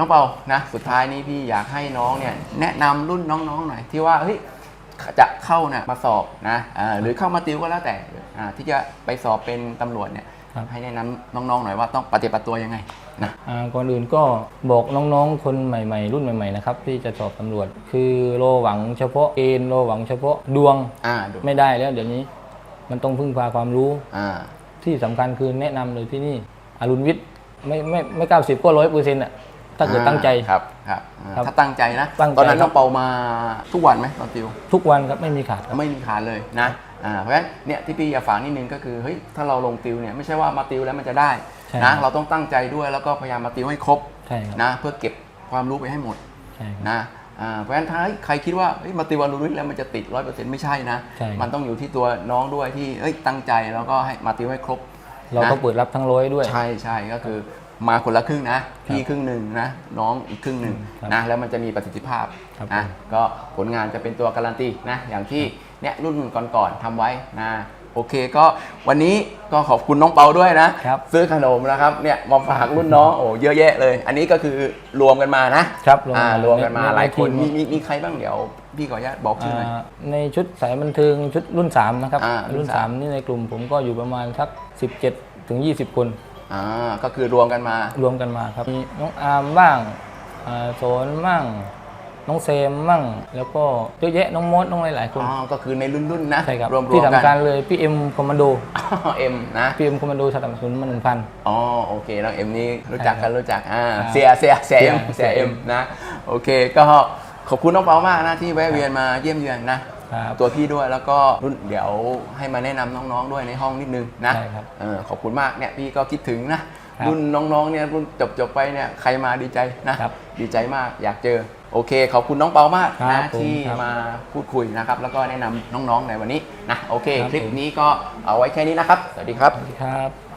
น้องเปานะสุดท้ายนี้พี่อยากให้น้องเนี่ยแนะนำรุ่นน้องๆหน่อยที่ว่าเฮ้ยจะเข้าเนี่ยมาสอบนะอ่าหรือเข้ามาติวก็แล้วแต่อ่าที่จะไปสอบเป็นตำรวจเนี่ยครับให้แนะนำน้องๆหน่อยว่าต้องปฏิบัติตัวยังไงนะอ่าก่อนอื่นก็บอกน้องๆ คนใหม่ๆ รุ่นใหม่ๆนะครับที่จะสอบตำรวจ คือโลหวังเฉพาะเกณฑ์โลหวังเฉพาะดวงอ่าดูไม่ได้แล้วเดี๋ยวนี้มันต้องพึ่งพาความรู้อ่าที่สำคัญคือแนะนำเลยที่นี่อรุณวิทย์ไม่ไม่ไม่เก้าสิบก็ร้อยเปอร์เซ็นต์อะ ถ้าเกิดตั้งใจ ครับครับอ่าครับถ้าตั้งใจนะตั้งใจตอนนั้นครัน้บองเปามาทุกวันไหมตอนติว ทุกวันครับไม่มีขาดครับไม่มีขาดเลยนะอ่าเพราะฉะนั้นเนี่ยที่พี่อยากฝากนิดนึงก็คือเฮ้ยถ้าเราลงติวเนี่ยไม่ใช่ว่ามาติวแล้วมันจะได้ใช่นะเราต้องตั้งใจด้วยแล้วก็พยายามมาติวให้ครบใช่ครับ นะเพื่อเก็บความรู้ไปให้หมดใช่ครับ นะอ่าเพราะฉะนั้นถ้าใครคิดว่าเฮ้ยมาติววันรู้แล้วมันจะติดร้อยเปอร์เซ็นต์ไม่ใช่นะ ใช่ครับ มันต้องอยู่ที่ตัวน้องด้วยที่เอ้ยตั้งใจแล้วก็ให้มาติวให้ครบ เราก็นะเปิดรับทั้งร้อยด้วย ใช่ใช่ก็คือ มาคนละครึ่งนะพี่ครึ่งหนึ่งนะน้องอีกครึ่งหนึ่งครับนะแล้วมันจะมีประสิทธิภาพครับนะก็ผลงานจะเป็นตัวการันตีนะอย่างที่เนี่ยรุ่นก่อนๆทำไว้นะโอเคก็วันนี้ก็ขอบคุณน้องเปาด้วยนะครับซื้อขนมนะครับเนี่ยมาฝากรุ่นน้องโอ้เยอะแยะเลย อันนี้ก็คือรวมกันมานะครับรวมอ่ามารวมกันมาในในหลายคนทีมมีมีมีใครบ้างเดี๋ยวพี่ขออนุญาตบอกชื่อหน่อยอ่าในชุดสายบันเทิงชุดรุ่น 3 นะครับอ่ารุ่รุ่นนสาม3นี่ในกลุ่มผมก็อยู่ประมาณสัก 17 ถึง 20 คน อ่าก็คือรวมกันมารวมกันมาครับมีน้องอาร์มบ้างอ่าโสนมั่งน้องเซมมั่งแล้วก็เยอะแยะน้องมดน้องหลายๆคนอ๋อก็คือในรุ่นๆนะใช่ครับรวมๆที่กัสำคัญเลยพี่เอ็มคอมมานโดเอ็มนะพี่เอ็มคอมมานโดสนับสนุนมาหนึ่งพัน อ๋อโอเคน้องเอ็มนี่รู้จักใช่ครักันบรู้จักอ่าครับเสียเสียเสียเอ็มเสีเสียยเอ็มนะโอเคก็ขอบคุณน้องเปามากนะที่แวะเวียนมาเยี่ยมเยือนนะ ครับตัวพี่ด้วยแล้วก็รุ่นเดี๋ยวให้มาแนะนำน้องๆด้วยในห้องนิดนึงนะได้ครับเออขอบคุณมากเนี่ยพี่ก็คิดถึงนะรุ่นน้องๆเนี่ยรุ่นจบๆไปเนี่ยใครมาดีใจนะครับดีใจมากอยากเจอโอเค ขอบคุณน้องเปามากครันะบผมที่ครับมาพูดคุยนะครับ แล้วก็แนะนำน้องๆในวันนี้นะโอเคครับคลิปผมนี้ก็เอาไว้แค่นี้นะครับ สวัสดีครับสวัสดีครับ